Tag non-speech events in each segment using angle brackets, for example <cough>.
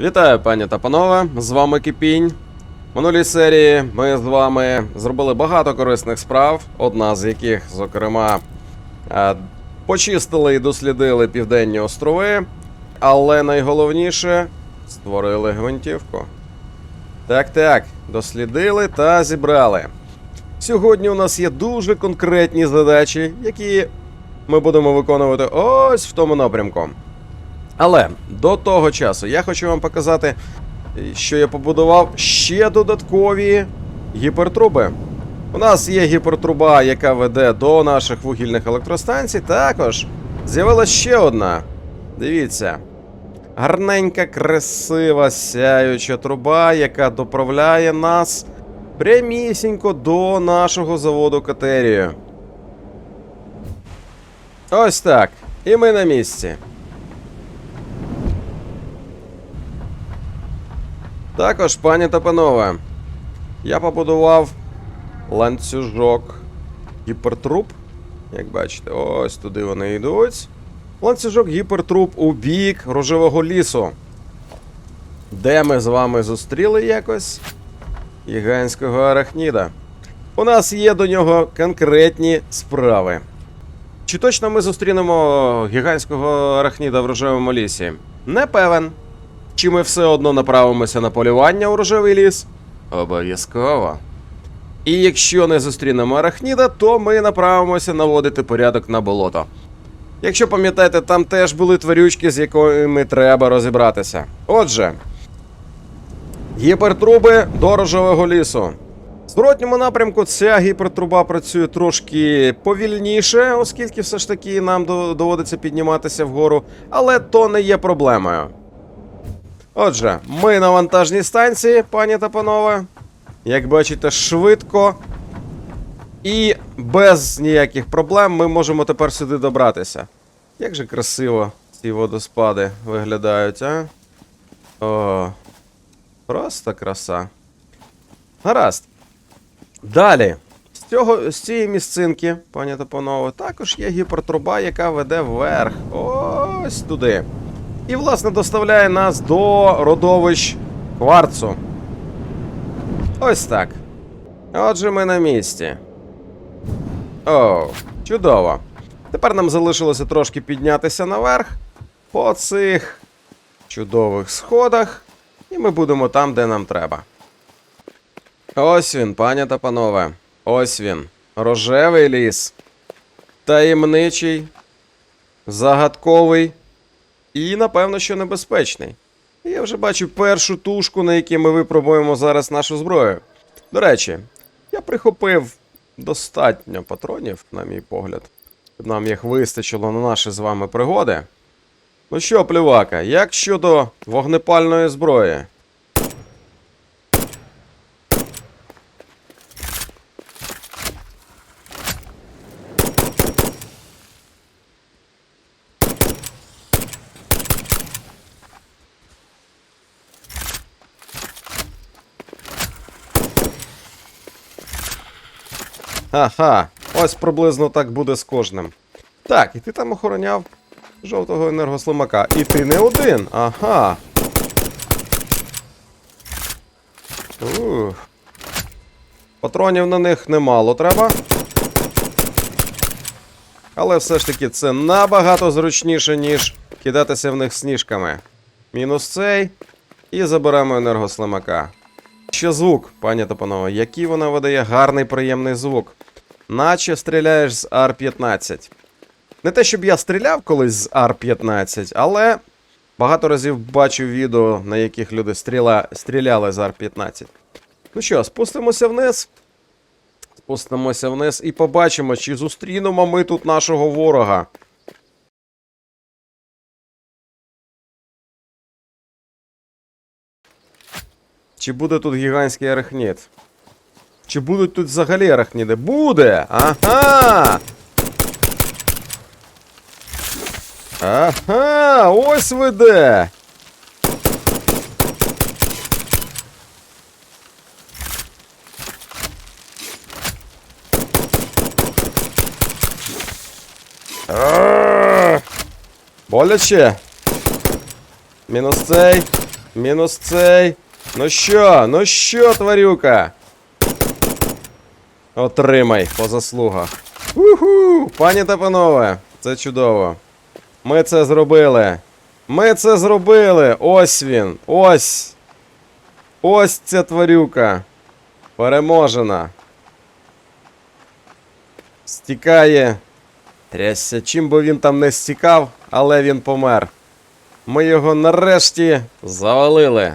Вітаю, пані та панове! З вами Кипінь. Минулій серії ми з вами зробили багато корисних справ, одна з яких, зокрема, е, почистили і дослідили південні острови, але найголовніше створили гвинтівку. Так, так, дослідили та зібрали. Сьогодні у нас є дуже конкретні задачі, які ми будемо виконувати ось в тому напрямку. Але до того часу я хочу вам показати, що я побудував ще додаткові гіпертруби. У нас є гіпертруба, яка веде до наших вугільних електростанцій. Також з'явилася ще одна. Дивіться. Гарненька, красива, сяюча труба, яка доправляє нас прямісінько до нашого заводу Катерію. Ось так. І ми на місці. Також, пані та панове, я побудував ланцюжок гіпертруб. Як бачите, ось туди вони йдуть. Ланцюжок гіпертруб у бік рожевого лісу. Де ми з вами зустріли якось гігантського арахніда. У нас є до нього конкретні справи. Чи точно ми зустрінемо гігантського арахніда в рожевому лісі? Не певен. Чи ми все одно направимося на полювання у рожевий ліс? Обов'язково. І якщо не зустрінемо арахніда, то ми направимося наводити порядок на болото. Якщо пам'ятаєте, там теж були тварючки, з якими треба розібратися. Отже, гіпертруби до рожевого лісу. В зворотньому напрямку ця гіпертруба працює трошки повільніше, оскільки все ж таки нам доводиться підніматися вгору, але то не є проблемою. Отже, ми на вантажній станції, пані та панове. Як бачите, швидко і без ніяких проблем ми можемо тепер сюди добратися. Як же красиво ці водоспади виглядають, а? О, просто краса. Гаразд. Далі. З, цього, з цієї місцинки, пані та панове, також є гіпертруба, яка веде вверх. Ось туди. І, власне, доставляє нас до родовищ кварцу. Ось так. Отже, ми на місці. О, чудово. Тепер нам залишилося трошки піднятися наверх по цих чудових сходах, і ми будемо там, де нам треба. Ось він, пані та панове. Ось він. Рожевий ліс. Таємничий, загадковий і, напевно, що небезпечний. Я вже бачу першу тушку, на якій ми випробуємо зараз нашу зброю. До речі, я прихопив достатньо патронів, на мій погляд. Нам їх вистачило на наші з вами пригоди. Ну що, плювака, як щодо вогнепальної зброї? Ага, ось приблизно так буде з кожним. Так, і ти там охороняв жовтого енергослимака. І ти не один. Ага. Ух. Патронів на них немало треба. Але все ж таки це набагато зручніше, ніж кидатися в них сніжками. Мінус цей. І заберемо енергослимака. Ще звук, пані та панове, який вона видає гарний приємний звук. Наче стріляєш з Ар-15. Не те, щоб я стріляв колись з Ар-15, але багато разів бачив відео, на яких люди стріла... стріляли з Ар-15. Ну що, спустимося вниз. Спустимося вниз і побачимо, чи зустрінемо ми тут нашого ворога. Чи буде тут гігантський арахнід? Чи будуть тут взагалі арахніди? Буде! Ага! Ага! Ось ви де! Боляче! Мінус цей. Мінус цей. Ну що, ну що, тварюка? Отримай по заслугах. Уху! Пані та панове, це чудово. Ми це зробили. Ми це зробили. Ось він. Ось. Ось ця тварюка. Переможена. Стікає. Трясся, чим би він там не стікав, але він помер. Ми його нарешті завалили.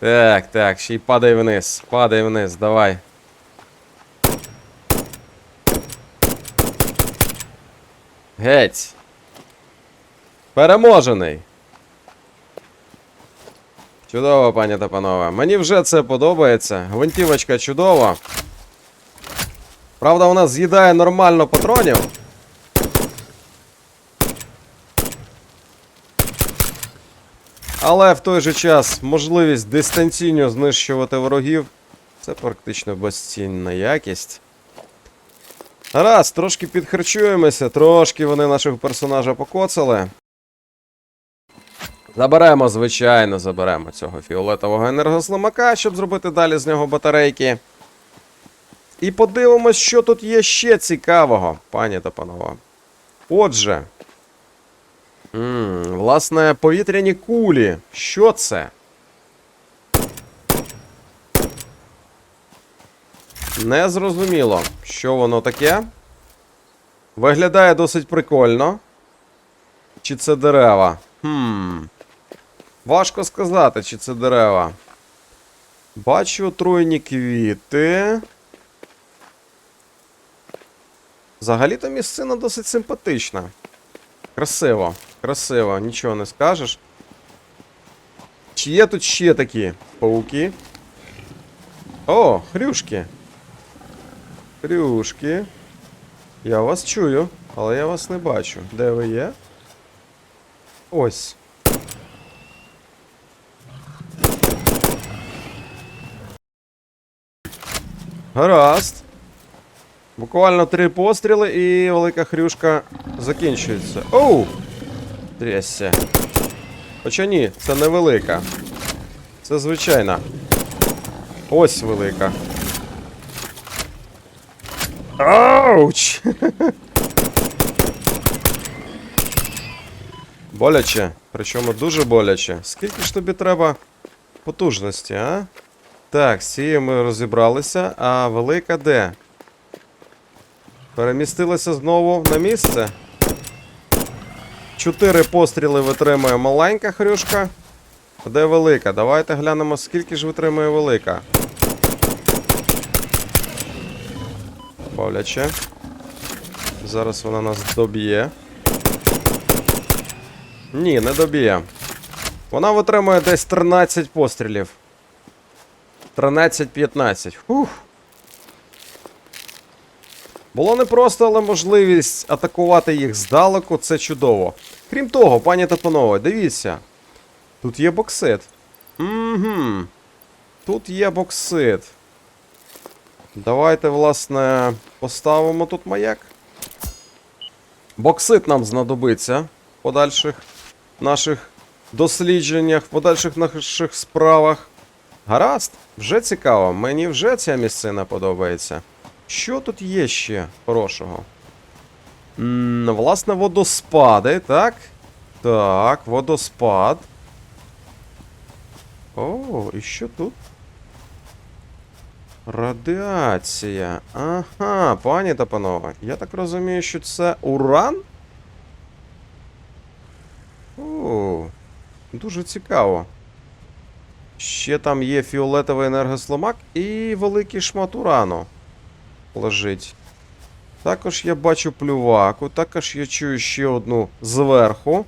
Так, так, ще й падай вниз. Падай вниз, давай. Геть. Переможений. Чудово, пані та панове. Мені вже це подобається. Гвинтівочка чудова. Правда, вона з'їдає нормально патронів. Але в той же час можливість дистанційно знищувати ворогів це практично безцінна якість. Раз, трошки підхарчуємося, трошки вони нашого персонажа покоцали. Заберемо, звичайно, заберемо цього фіолетового енергослимака, щоб зробити далі з нього батарейки. І подивимось, що тут є ще цікавого, пані та панове. Отже. М власне, повітряні кулі. Що це? Незрозуміло, що воно таке. Виглядає досить прикольно. Чи це дерева? Хм. Важко сказати, чи це дерева. Бачу отруєні квіти. Взагалі-то місцина досить симпатична. Красиво, красиво, нічого не скажеш. Чи є тут ще такі пауки? О, хрюшки. Хрюшки. Я вас чую, але я вас не бачу. Де ви є? Ось. Гаразд. Буквально три постріли і велика хрюшка закінчується. Оу! Трясся. Хоча ні, це не велика. Це звичайна. Ось велика. Ауч! <laughs> боляче. Причому дуже боляче. Скільки ж тобі треба потужності, а? Так, з цією ми розібралися, а велика де? Перемістилася знову на місце. Чотири постріли витримує маленька хрюшка. Де велика? Давайте глянемо, скільки ж витримує велика. Боляче. Зараз вона нас доб'є. Ні, не доб'є. Вона витримує десь 13 пострілів. 13-15. Фух. Було непросто, але можливість атакувати їх здалеку це чудово. Крім того, пані та панове, дивіться. Тут є боксит. Угу. Тут є боксит. Давайте, власне, поставимо тут маяк. Боксит нам знадобиться в подальших наших дослідженнях, в подальших наших справах. Гаразд, вже цікаво. Мені вже ця місцина подобається. Що тут є ще хорошого? Власне, водоспади, так? Так, водоспад. О, і що тут? Радіація. Ага, пані та панове. Я так розумію, що це уран? О, дуже цікаво. Ще там є фіолетовий енергосломак і великий шмат урану лежить. Також я бачу плюваку, також я чую ще одну зверху.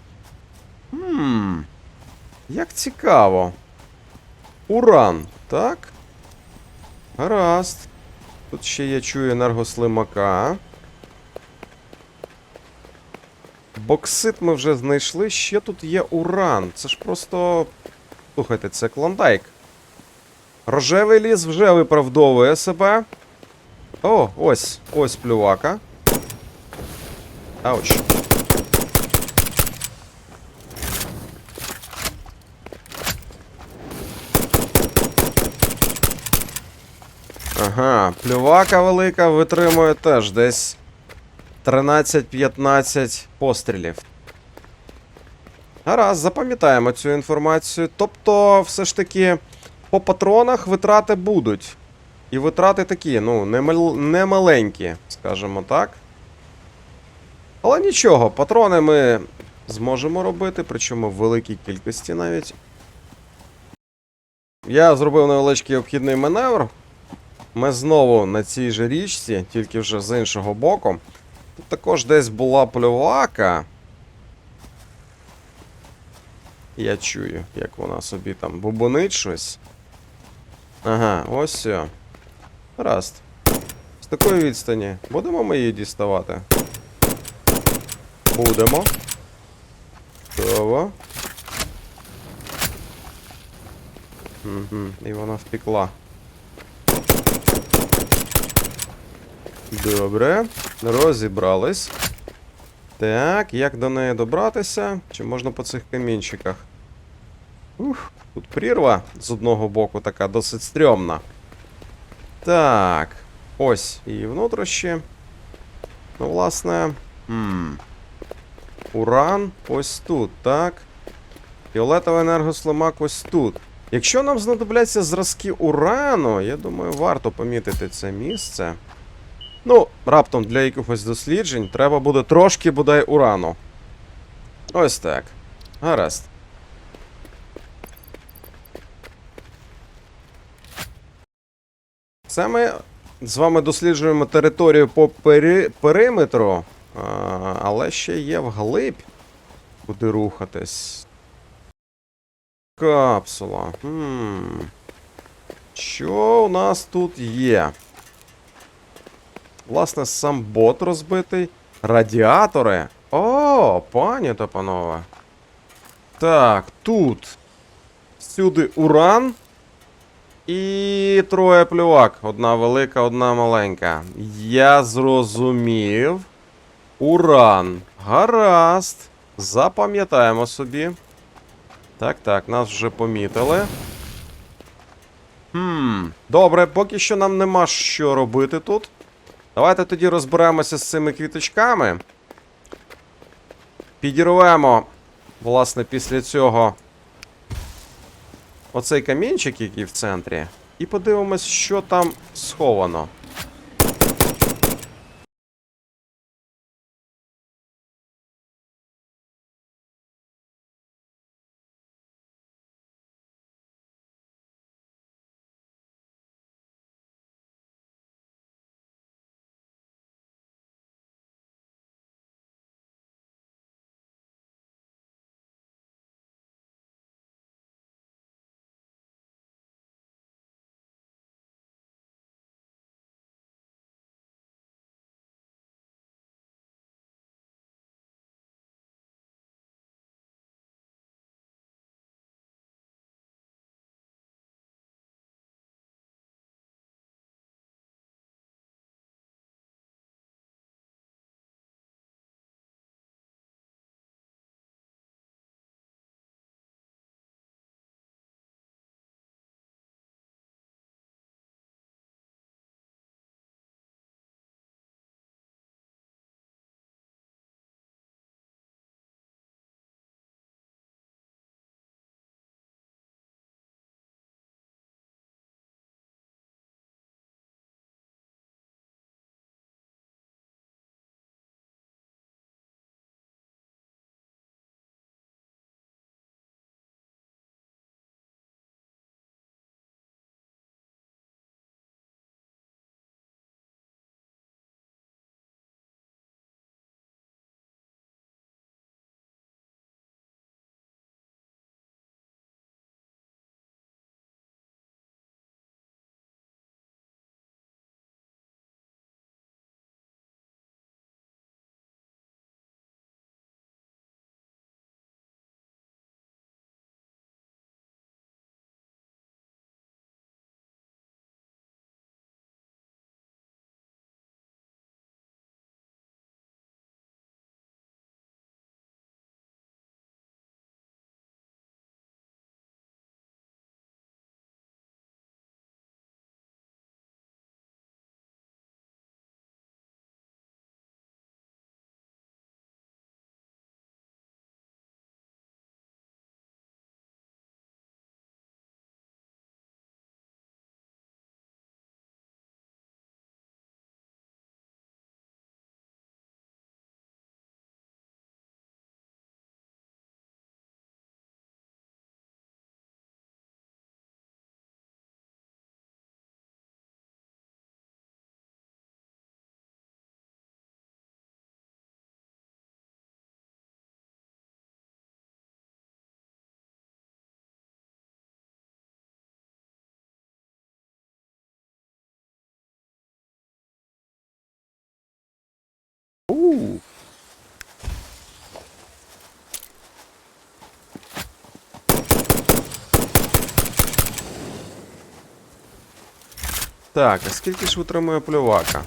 Хм. Як цікаво. Уран, так? Гаразд. Тут ще я чую енергослимака. Боксит ми вже знайшли. Ще тут є уран. Це ж просто. Слухайте, це клондайк. Рожевий ліс вже виправдовує себе. О, ось, ось плювака. Ауч. Ага, плювака велика витримує теж десь 13-15 пострілів. Гаразд, запам'ятаємо цю інформацію. Тобто, все ж таки, по патронах витрати будуть. І витрати такі, ну, немал- немаленькі, скажімо так. Але нічого, патрони ми зможемо робити, причому в великій кількості навіть. Я зробив невеличкий обхідний маневр. Ми знову на цій же річці, тільки вже з іншого боку. Тут також десь була плювака. Я чую, як вона собі там бубонить щось. Ага, ось все. Гаразд. З такої відстані. Будемо ми її діставати? Будемо. Чудово. Угу, і вона втекла. Добре. Розібрались. Так, як до неї добратися? Чи можна по цих камінчиках? Ух, тут прірва з одного боку така досить стрьомна. Так. Ось її внутрішні. Ну, власне. Хм. Уран ось тут, так. Фіолетовий енергослимак ось тут. Якщо нам знадобляться зразки урану, я думаю, варто помітити це місце. Ну, раптом для якихось досліджень треба буде трошки бодай урану. Ось так. Гаразд. Це ми з вами досліджуємо територію по пери... периметру, але ще є вглиб, куди рухатись. Капсула. Хм. Що у нас тут є? Власне, сам бот розбитий. Радіатори. О, пані та панове. Так, тут. Сюди уран. І троє плювак. Одна велика, одна маленька. Я зрозумів. Уран. Гаразд. Запам'ятаємо собі. Так, так, нас вже помітили. Хм, добре, поки що нам нема що робити тут. Давайте тоді розберемося з цими квіточками. Підірвемо, власне, після цього оцей камінчик, який в центрі, і подивимось, що там сховано. У. Так, а скільки ж витримує плювака?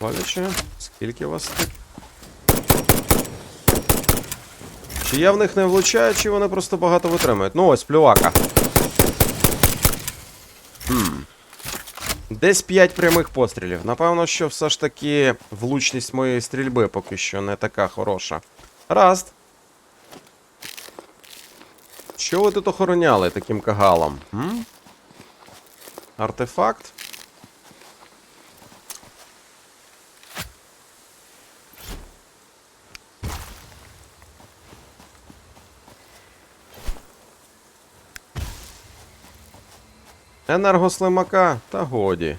Боляче, скільки вас тут? Чи я в них не влучаю, чи вони просто багато витримують? Ну ось, плювака. Хм. Десь 5 прямих пострілів. Напевно, що все ж таки влучність моєї стрільби поки що не така хороша. Раст. Що ви тут охороняли таким кагалом? М? Артефакт? Енергослимака? Та годі.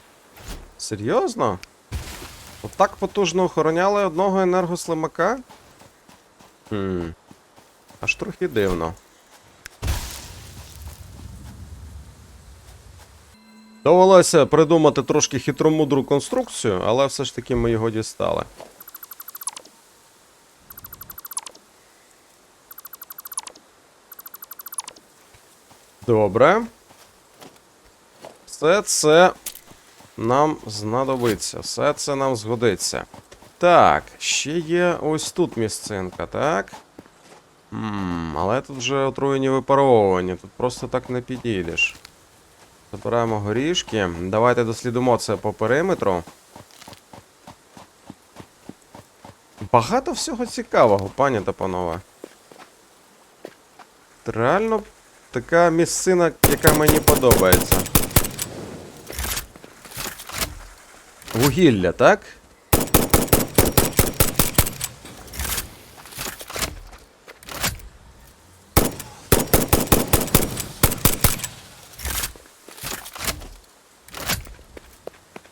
Серйозно? Отак потужно охороняли одного енергослимака? Хм. Аж трохи дивно. Довелося придумати трошки хитромудру конструкцію, але все ж таки ми його дістали. Добре. Все це нам знадобиться. Все це нам згодиться. Так, ще є ось тут місцинка, так? Ммм, але тут вже отруєні випаровування, тут просто так не підійдеш. Забираємо горішки. Давайте дослідимо це по периметру. Багато всього цікавого, пані та панове. Реально така місцина, яка мені подобається. Вугілля, так?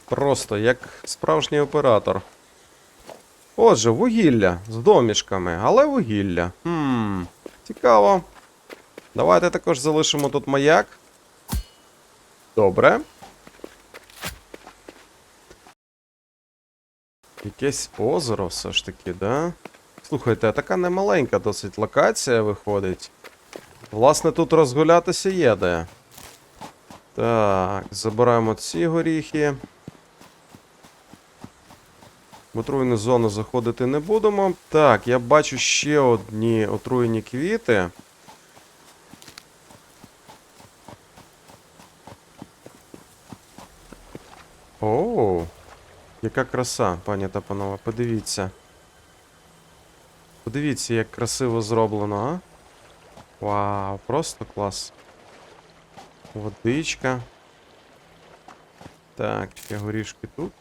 Просто як справжній оператор. Отже, вугілля з домішками, але вугілля. Хм, цікаво. Давайте також залишимо тут маяк. Добре. Якесь озеро все ж таки, да? Слухайте, а така немаленька досить локація виходить. Власне, тут розгулятися є де. Так, забираємо ці горіхи. В отруєну зону заходити не будемо. Так, я бачу ще одні отруєні квіти. Оу, яка краса, пані та панове, подивіться. Подивіться, як красиво зроблено, а? Вау, просто клас. Водичка. Так, ще горішки тут.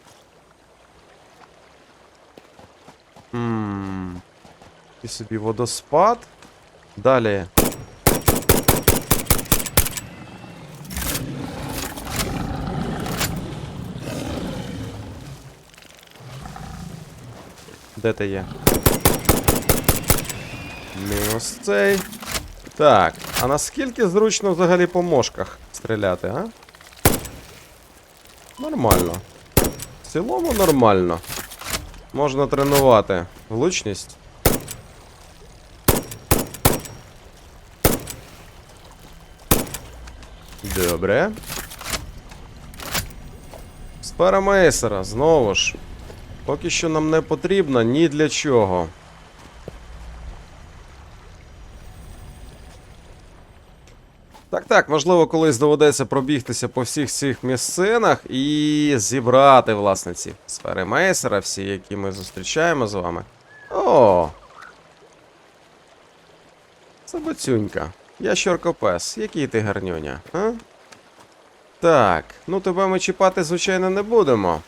Ммм. І собі водоспад. Далі. Де ти є? Мінус цей. Так, а наскільки зручно взагалі по мошках стріляти, а? Нормально. В цілому нормально. Можна тренувати влучність. Добре. Сфера Мейсера, знову ж. Поки що нам не потрібно ні для чого. Так, так, можливо, колись доведеться пробігтися по всіх цих місцинах і зібрати, власне, ці сфери Мейсера, всі, які ми зустрічаємо з вами. О! Собацюнька. Ящоркопес, який ти гарнюня, а? Так, ну тебе ми чіпати, звичайно, не будемо.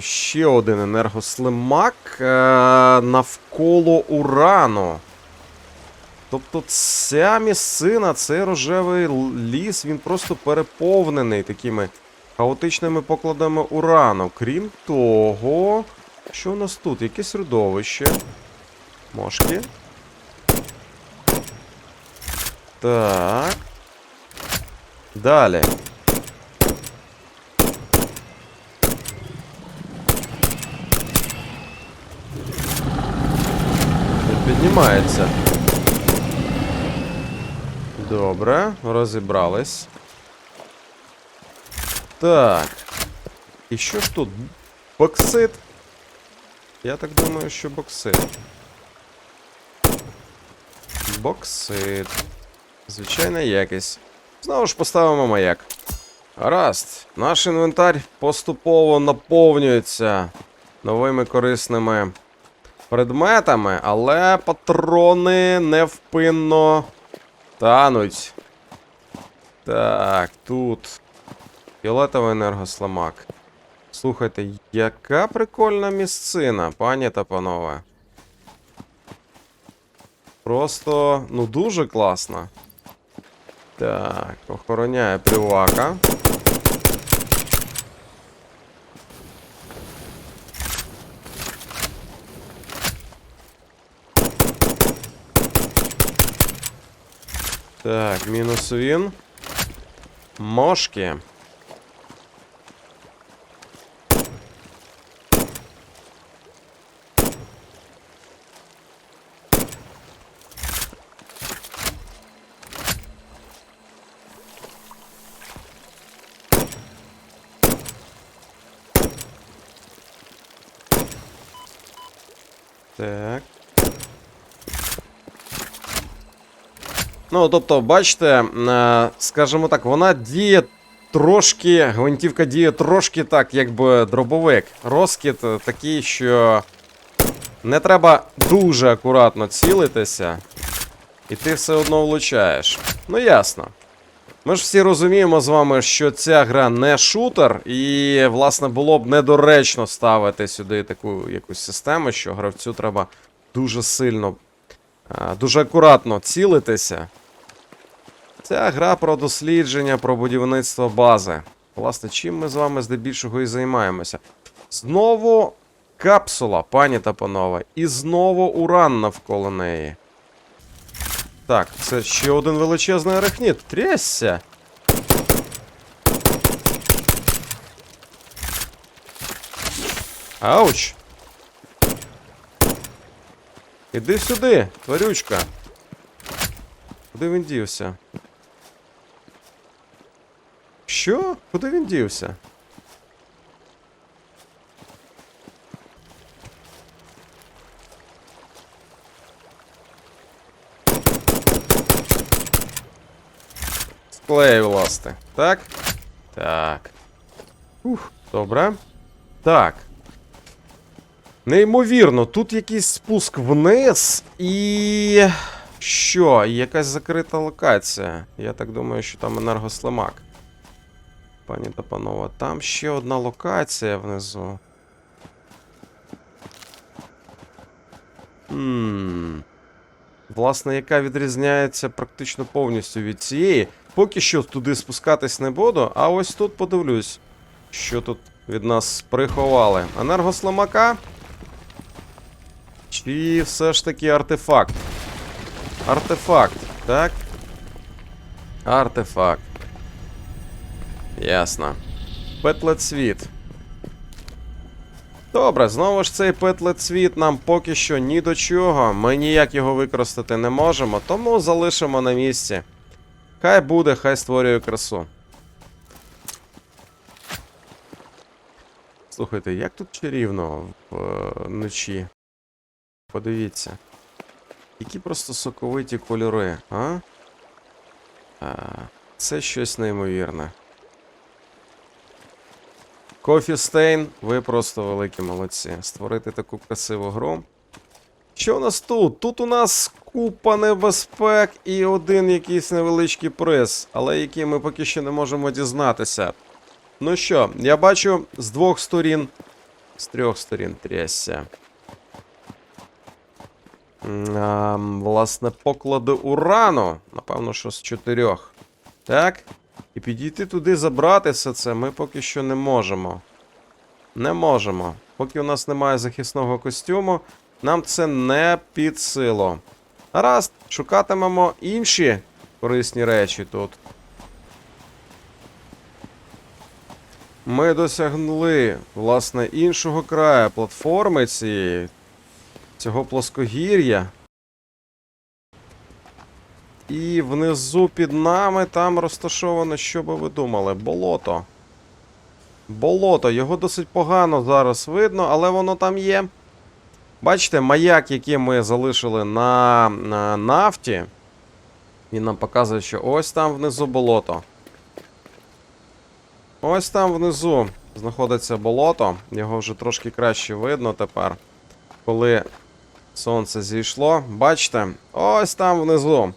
Ще один енергослимак е- навколо урану. Тобто ця місцина, цей рожевий ліс, він просто переповнений такими хаотичними покладами урану. Крім того, що у нас тут? Якесь родовище. Мошки. Так. Далі. Піднімається. Добре, розібрались. Так. І що ж тут? Боксит? Я так думаю, що боксит. Боксит. Звичайна якість. Знову ж поставимо маяк. Гаразд. Наш інвентар поступово наповнюється новими корисними предметами, але патрони невпинно тануть. Так, тут. Фіолетовий енергосламак. Слухайте, яка прикольна місцина, пані та панове. Просто, ну, дуже класно. Так, охороняє привака. Так, мінус він. Мошки. Так. Ну, тобто, бачите, е, скажімо так, вона діє трошки, гвинтівка діє трошки так, якби дробовик. Розкид е, такий, що не треба дуже акуратно цілитися, і ти все одно влучаєш. Ну, ясно. Ми ж всі розуміємо з вами, що ця гра не шутер, і, власне, було б недоречно ставити сюди таку якусь систему, що гравцю треба дуже сильно, дуже акуратно цілитися. Ця гра про дослідження, про будівництво бази. Власне, чим ми з вами здебільшого і займаємося. Знову капсула, пані та панове, і знову уран навколо неї. Так, це ще один величезний арахніт. Трясся. Ауч. Іди сюди, тварючка. Куди він дівся? Що? Куди він дівся? Склею, власне. Так? Так. Ух, добре. Так. Неймовірно, тут якийсь спуск вниз і. Що? Якась закрита локація. Я так думаю, що там енергослимак. Пані та панове, там ще одна локація внизу. Хм. Власне, яка відрізняється практично повністю від цієї. Поки що туди спускатись не буду, а ось тут подивлюсь, що тут від нас приховали. Енергосламака? Чи все ж таки артефакт? Артефакт, так? Артефакт. Ясно. Петлецвіт. Добре, знову ж цей петлецвіт нам поки що ні до чого. Ми ніяк його використати не можемо, тому залишимо на місці. Хай буде, хай створює красу. Слухайте, як тут чарівно вночі. Подивіться. Які просто соковиті кольори, а? а це щось неймовірне. Кофі Стейн, ви просто великі молодці. Створити таку красиву гру. Що у нас тут? Тут у нас купа небезпек і один якийсь невеличкий приз, але який ми поки що не можемо дізнатися. Ну що, я бачу з двох сторін. З трьох сторін трясся. Власне, поклади урану. Напевно, що з чотирьох. Так. І підійти туди забрати все це ми поки що не можемо. Не можемо. Поки у нас немає захисного костюму, нам це не під силу. Гаразд, шукатимемо інші корисні речі тут. Ми досягли, власне, іншого краю платформи цієї, цього плоскогір'я. І внизу під нами там розташовано, що би ви думали, болото. Болото, його досить погано зараз видно, але воно там є. Бачите, маяк, який ми залишили на, на нафті. Він нам показує, що ось там внизу болото. Ось там внизу знаходиться болото. Його вже трошки краще видно тепер. Коли сонце зійшло. Бачите, ось там внизу.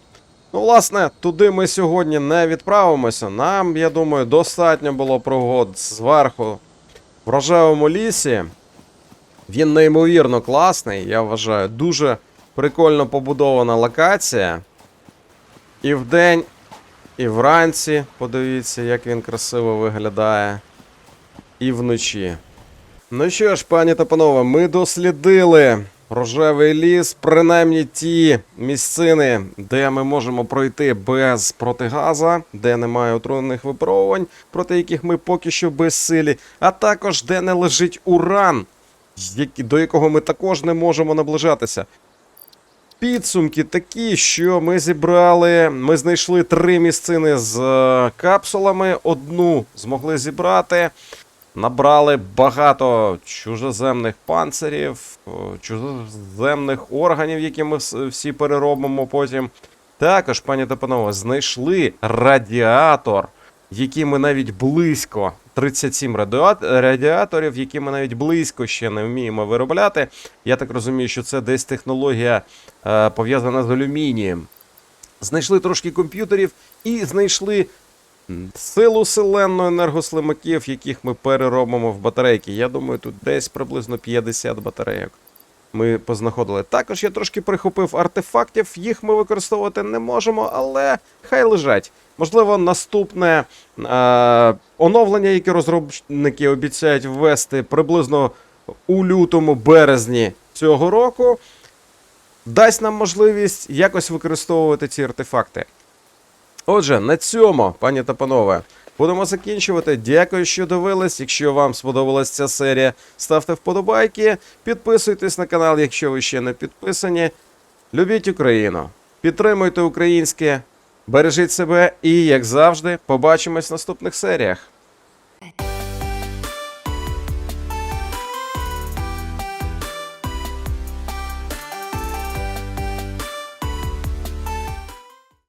Ну, власне, туди ми сьогодні не відправимося. Нам, я думаю, достатньо було пригод зверху в рожевому лісі. Він неймовірно класний, я вважаю. Дуже прикольно побудована локація. І вдень, і вранці, подивіться, як він красиво виглядає. І вночі. Ну що ж, пані та панове, ми дослідили рожевий ліс, принаймні ті місцини, де ми можемо пройти без протигаза, де немає отруєних випробувань, проти яких ми поки що безсилі, а також де не лежить уран, до якого ми також не можемо наближатися. Підсумки такі, що ми зібрали. Ми знайшли три місцини з е, капсулами. Одну змогли зібрати. Набрали багато чужоземних панцирів, чужоземних органів, які ми всі переробимо потім. Також, пані та панове, знайшли радіатор, який ми навіть близько 37 радіаторів, які ми навіть близько ще не вміємо виробляти. Я так розумію, що це десь технологія е, пов'язана з алюмінієм. Знайшли трошки комп'ютерів і знайшли силу селенну енергослимаків, яких ми переробимо в батарейки. Я думаю, тут десь приблизно 50 батарейок. Ми познаходили. Також я трошки прихопив артефактів, їх ми використовувати не можемо, але хай лежать. Можливо, наступне е, оновлення, яке розробники обіцяють ввести приблизно у лютому-березні цього року, дасть нам можливість якось використовувати ці артефакти. Отже, на цьому, пані та панове, будемо закінчувати. Дякую, що дивились. Якщо вам сподобалась ця серія, ставте вподобайки, підписуйтесь на канал, якщо ви ще не підписані. Любіть Україну, підтримуйте українське, бережіть себе і, як завжди, побачимось в наступних серіях.